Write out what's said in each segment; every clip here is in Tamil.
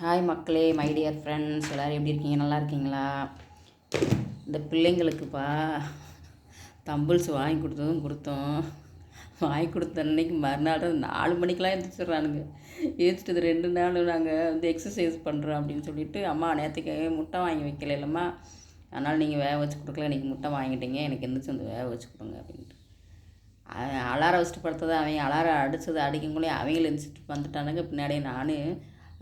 ஹாய் மக்களே மை டியர் ஃப்ரெண்ட்ஸ் எல்லோரும் எப்படி இருக்கீங்க? நல்லா இருக்கீங்களா? இந்த பிள்ளைங்களுக்குப்பா தம்பிள்ஸ் வாங்கி கொடுத்ததும் கொடுத்தோம். வாங்கி கொடுத்த அன்னைக்கு மறுநாள் நாலு மணிக்கெலாம் எழுந்திரிச்சிட்றானுங்க எழுந்திரிச்சது ரெண்டு நாள் நாங்கள் வந்து எக்ஸசைஸ் பண்ணுறோம் அப்படின்னு சொல்லிட்டு அம்மா நேற்றுக்கு முட்டை வாங்கி வைக்கல இல்லைம்மா அதனால் நீங்கள் வேக வச்சு கொடுக்கல இன்றைக்கி முட்டை வாங்கிட்டீங்க எனக்கு எந்திரிச்சு வந்து வேக வச்சு கொடுங்க அப்படின்ட்டு. அலாரம் வச்சுட்டு படுத்தது அவங்க அலாரம் அடித்தது அடிக்கும்போதே அவங்களும் எழுந்திரிச்சிட்டு வந்துட்டானுங்க. பின்னாடியே நான்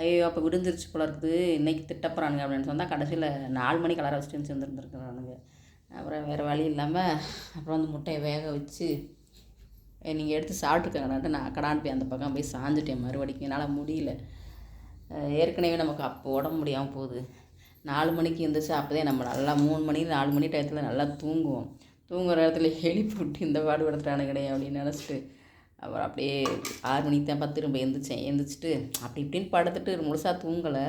ஐயோ அப்போ விடுந்துருச்சு போல இருக்குது. இன்றைக்கி திட்டப்போறானுங்க அப்படின்னு சொன்னால் கடைசியில் நாலு மணிக்கு கலர வச்சுட்டு எழுந்திரிச்சு வந்துருந்துருக்குறானுங்க அப்புறம் வேறு வழி இல்லாமல் அப்புறம் அந்த முட்டையை வேக வச்சு நீங்கள் எடுத்து சாப்பிட்டுக்கங்கடான்ட்டு நான் கடான் போய் அந்த பக்கம் போய் சாஞ்சிட்டேன் மறுபடிக்கும் என்னால் முடியல. ஏற்கனவே நமக்கு அப்போ உடம்பு முடியாமல் போகுது. நாலு மணிக்கு எழுந்திரிச்சு அப்போதே நம்ம நல்லா மூணு மணி நாலு மணி டயத்தில் நல்லா தூங்குவோம். தூங்குற இடத்துல எழுப்பி விட்டு இந்த பாடு படுத்துறானு கிடையாது அப்படின்னு நினச்சிட்டு அப்புறம் அப்படியே ஆறு மணிக்கு தான் பத்து திரும்ப எழுந்திரிச்சேன் எழுந்திரிச்சிட்டு அப்படி இப்படின்னு படுத்துட்டு முழுசாக தூங்கலை.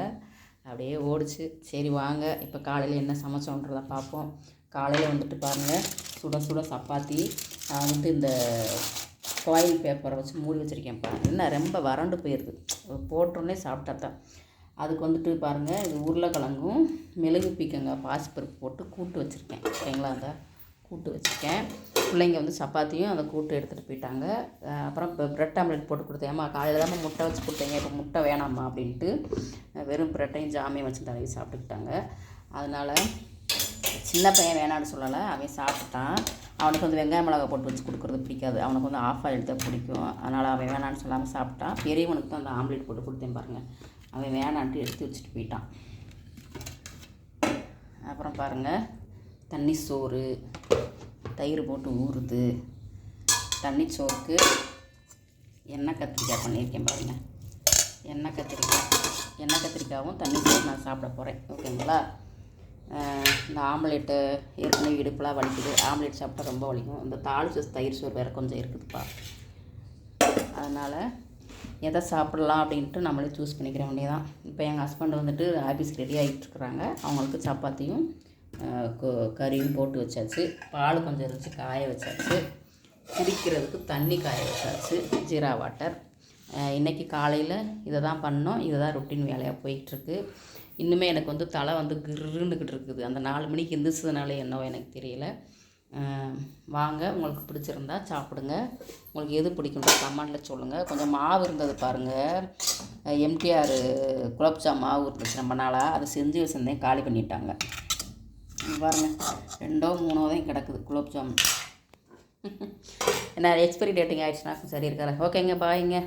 அப்படியே ஓடிச்சு. சரி வாங்க. இப்போ காலையில் என்ன சமைச்சோன்றதை பார்ப்போம். காலையில் வந்துட்டு பாருங்கள் சுட சுட சப்பாத்தி. நான் வந்துட்டு இந்த ஃபாயில் பேப்பரை வச்சு மூடி வச்சுருக்கேன் பாருங்கள் என்ன ரொம்ப வறண்டு போயிடுது போட்டோன்னே சாப்பிட்டா தான். அதுக்கு வந்துட்டு பாருங்கள் இது உருளைக்கிழங்கும் மிளகு பீக்கங்க பாசிப்பருப்பு போட்டு கூட்டு வச்சுருக்கேன். ஓகேங்களா அந்த கூட்டு வச்சுருக்கேன். பிள்ளைங்க வந்து சப்பாத்தியும் அந்த கூட்டு எடுத்துகிட்டு போயிட்டாங்க. அப்புறம் இப்போ ப்ரெட் ஆம்லெட் போட்டு கொடுத்தேன். ஏமா காலையில் தான் முட்டை வச்சு கொடுத்தீங்க இப்போ முட்டை வேணாம்மா அப்படின்ட்டு வெறும் ப்ரெட்டையும் ஜாமையும் வச்சு தடவி சாப்பிட்டுக்கிட்டாங்க. அதனால் சின்ன பையன் வேணான்னு சொல்லலை அவன் சாப்பிட்டான். அவனுக்கு வந்து வெங்காய மிளகா போட்டு வச்சு கொடுக்குறது பிடிக்காது. அவனுக்கு வந்து ஆஃப் ஆயில் தான் பிடிக்கும். அதனால் அவன் வேணான்னு சொல்லாமல் சாப்பிட்டான். பெரியவனுக்கு தான் அந்த ஆம்லேட் போட்டு கொடுத்தேன் பாருங்கள் அவன் வேணான்ட்டு எடுத்து வச்சுட்டு போயிட்டான். அப்புறம் பாருங்கள் தண்ணி சோறு. தயிர் போட்டு ஊறுது. தண்ணி சோறுக்கு எண்ணெய் கத்திரிக்காய் பண்ணியிருக்கேன் பாருங்கள் எண்ணெய் கத்திரிக்காய் எண்ணெய் கத்திரிக்காயும் தண்ணி சோறு நான் சாப்பிட போகிறேன் ஓகேங்களா? இந்த ஆம்லேட்டு ஏற்கனவே இடுப்புலாம் வலிக்குது. ஆம்லேட் சாப்பிட்டா ரொம்ப வலிக்கும். இந்த தாளிச்ச தயிர் சோறு வேறு கொஞ்சம் இருக்குதுப்பா. அதனால் எதை சாப்பிட்லாம் அப்படின்ட்டு நம்மளே சூஸ் பண்ணிக்கிற வேண்டியதான் இப்போ எங்கள் ஹஸ்பண்ட் வந்துட்டு ஆஃபீஸ்க்கு ரெடி ஆகிட்டுருக்குறாங்க அவங்களுக்கு சப்பாத்தியும் கறியும் போட்டு வச்சாச்சு. பால் கொஞ்சம் இருந்துச்சு காய வச்சாச்சு. குடிக்கிறதுக்கு தண்ணி காய வச்சாச்சு ஜீரா வாட்டர். இன்றைக்கி காலையில் இதை தான் பண்ணோம். இதை தான் ரொட்டீன் வேலையாக போயிட்டுருக்கு. இன்னுமே எனக்கு வந்து தலை வந்து கிருன்னுக்கிட்டு இருக்குது. அந்த நாலு மணிக்கு எந்திரிச்சதுனால என்னவோ எனக்கு தெரியல. வாங்க உங்களுக்கு பிடிச்சிருந்தா சாப்பிடுங்க. உங்களுக்கு எது பிடிக்குன்ற கமெண்டில் சொல்லுங்கள் கொஞ்சம் மாவு இருந்தது பாருங்கள் எம்டிஆர் குலப்ஜா மாவு இருந்துச்சு ரொம்ப நாளாக அதை செஞ்சு வச்சுருந்தேன். காலி பண்ணிட்டாங்க. பாருங்கள் ரெண்டோ மூணோ தான் கிடக்குது குலோப்ஜாம் என்ன எக்ஸ்பைரி டேட்டிங் ஆயிடுச்சுன்னா சரி இருக்காரு ஓகேங்க பாய்ங்க